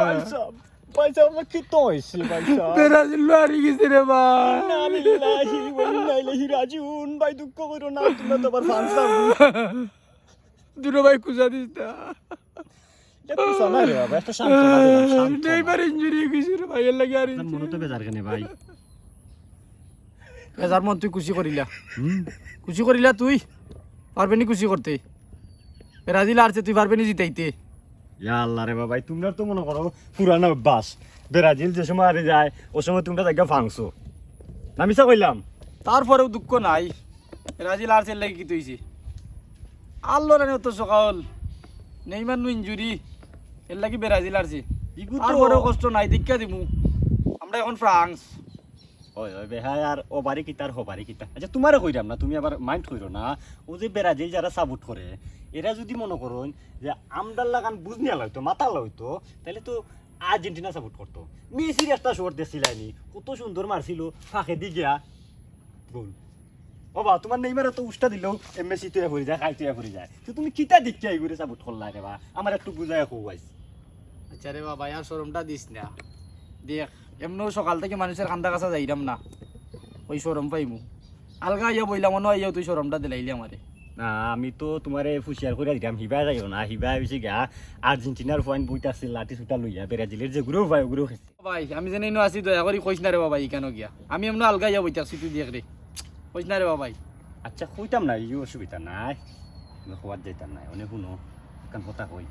ভাই সাহেব ভাই সাহেব আমার কি তো হয়েছে ভাই সাহেব ব্রাজিল হারি গেছে রে ভাই ইন্না লিল্লাহি ওয়া ইন্না ইলাইহি রাজিউন ভাই দুঃখ করো না তোমরা তো আবার ফ্রান্স যাও দুটো ভাই কুজা দিস না না বেজার কেনে ভাই বেজার মন তুই খুশি করিলা হুম খুশি করিলা তুই পারবে নি খুশি করতে ব্রাজিল আরছে তুই পারবে নি জিতাইতে আল্লাহ রে বাবা তোমরা তো মনে করো পুরানো অভ্যাস ব্রাজিল যে সময় হারে যায় ও সময় তোমরা জায়গা ভাঙছো। না মিশা কইলাম? তারপরেও দুঃখ নাই। ব্রাজিল আরছে এর লাগে কি তুইছি আল্লো রানি অত সকাল। নেইমার নু ইঞ্জুরি এর লাগি ব্রাজিল আরছে। তারপরেও কষ্ট নাই দীক্ষা দিমু। আমরা এখন ফ্রান্স। ওই ওই বেহাই আর ও বাড়ি কিতা আর হো বাড়ি কিতা। আচ্ছা কইরাম না, তুমি আবার মাইন্ড কইরো না, ও যে ব্রাজিল যারা সাপোর্ট করে এরা যদি মনে করো যে আমদার লাগান বুঝনিয়া লইতো মাথা লইতো তাহলে তো আর্জেন্টিনা সাপোর্ট করতো মেসির একটা শোট দিছিলানি কত সুন্দর মারছিল ফাঁকে দি গিয়া, গোল। ও বা তোমার নেইমারে তো উষ্টা দিলেও মেসি তুই ভরে যায়, খাই ভরে যায়। তো তুমি কিতা দিচ্ছা এই করে সাপোর্ট করলা বা? আমার একটু বুঝায় খুয়াইছ আচ্ছা রে বাবা আর শোরুমটা দিস না। দেখ এমনও সকাল থেকে মানুষের কান্দা কাছা যাইরাম না। ওই শোরুম পাইমু। আলগা ইয়া বইলাম মনে হয় তুই শোরুমটা দিলাইলি আমারে। না আমি তো তোমার ফুসিয়ার করে দিলাম হিবা যাইও না হিবা হয়েছে গা আর্জেন্টিনার পয়েন্ট বইটা আছে লাঠি সুটা লইয়া ব্রাজিলের যে গুরু ভাই গুরু খেছে। ভাই আমি জানি নো আছি দয়া করি কইস না রে বাবা কেন গিয়া? আমি এমন আলগা ইয়া বইতে আসছি তুই দেখ রে। কইস না রে বাবাই। আচ্ছা কইতাম না ইউ অসুবিধা নাই। আমি খোয়ার যাইতাম নাই অনেক শুনো কান কথা কই।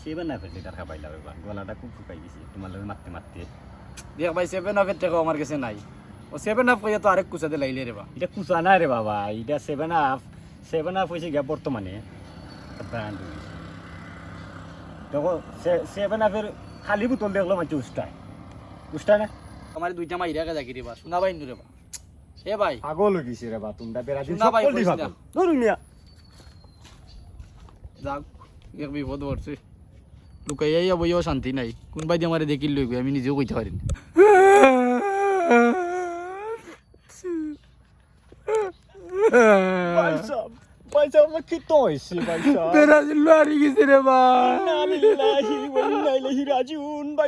সেবার না ফেললে তার খাবাইলা গলাটা খুব ফুকাই গেছি তোমার লগে মারতে মারতে। দেখ ভাই সেভেন হাফের টাকা আমার কাছে নাই। ও সেভেন হাফ কইয়া তো আরেক কুচাতে লাইলে রে বা এটা কুচা নাই রে বাবা এটা সেভেন আপ সেভেন আপ হয়েছে গিয়া বর্তমানে। ব্র্যান্ড দেখো সেভেন আপের খালি বোতল দেখল মানে উস্তায়। উস্তায় না? আমার দুইটা মাইরা গে যাকি রে বা শোনা পাই রে বা এ ভাই। পাগল হয়ে রে বা তোমরা বেড়াদিন শোনা ভাই, সকল কইস ধরুন যাক এক বিপদ পড়ছে। লুকাইয়া ইয়া বইয়াও শান্তি নাই কোনবাই দিয়ে আমারে দেখিল লইবে আমি নিজেও কইতে পারি না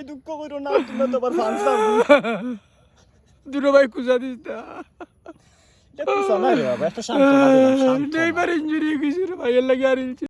দুঃখ দুটো ভাই কুজা দিস না একটা ইঞ্জুরি গেছে রে লাগে আর